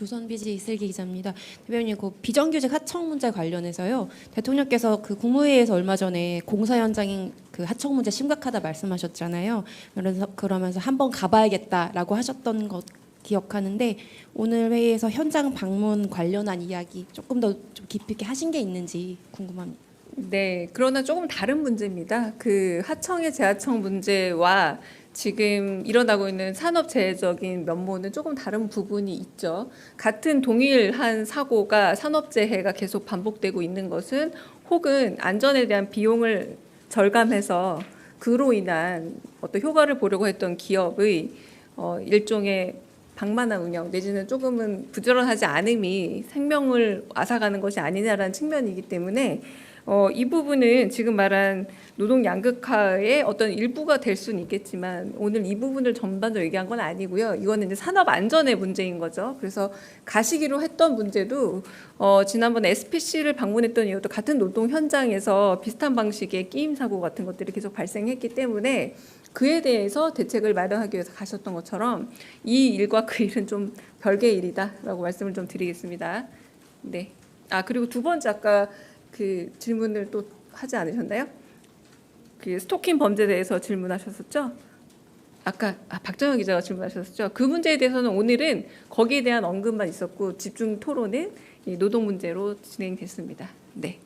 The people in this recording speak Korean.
조선비지 이슬기 기자입니다. 대변인 그 비정규직 하청 문제 관련해서요. 대통령께서 그 국무회의에서 얼마 전에 공사 현장인 그 하청 문제 심각하다 말씀하셨잖아요. 그래서 그러면서 한번 가봐야겠다라고 하셨던 것 기억하는데 오늘 회의에서 현장 방문 관련한 이야기 조금 더 좀 깊이 있게 하신 게 있는지 궁금합니다. 네, 그러나 조금 다른 문제입니다. 그 하청의 재하청 문제와 지금 일어나고 있는 산업재해적인 면모는 조금 다른 부분이 있죠. 같은 동일한 사고가 산업재해가 계속 반복되고 있는 것은 혹은 안전에 대한 비용을 절감해서 그로 인한 어떤 효과를 보려고 했던 기업의 어, 일종의 방만한 운영 내지는 조금은 부지런하지 않음이 생명을 앗아가는 것이 아니냐라는 측면이기 때문에 어, 이 부분은 지금 말한 노동 양극화의 어떤 일부가 될 수는 있겠지만 오늘 이 부분을 전반적으로 얘기한 건 아니고요. 이거는 이제 산업 안전의 문제인 거죠. 그래서 가시기로 했던 문제도 어, 지난번 SPC를 방문했던 이유도 같은 노동 현장에서 비슷한 방식의 끼임 사고 같은 것들이 계속 발생했기 때문에 그에 대해서 대책을 마련하기 위해서 가셨던 것처럼 이 일과 그 일은 좀 별개의 일이다라고 말씀을 좀 드리겠습니다. 네. 아 그리고 두 번째 아까 그 질문을 또 하지 않으셨나요? 그 스토킹 범죄에 대해서 질문하셨었죠? 아까 아, 박정현 기자가 질문하셨었죠. 그 문제에 대해서는 오늘은 거기에 대한 언급만 있었고 집중 토론은 이 노동 문제로 진행됐습니다. 네.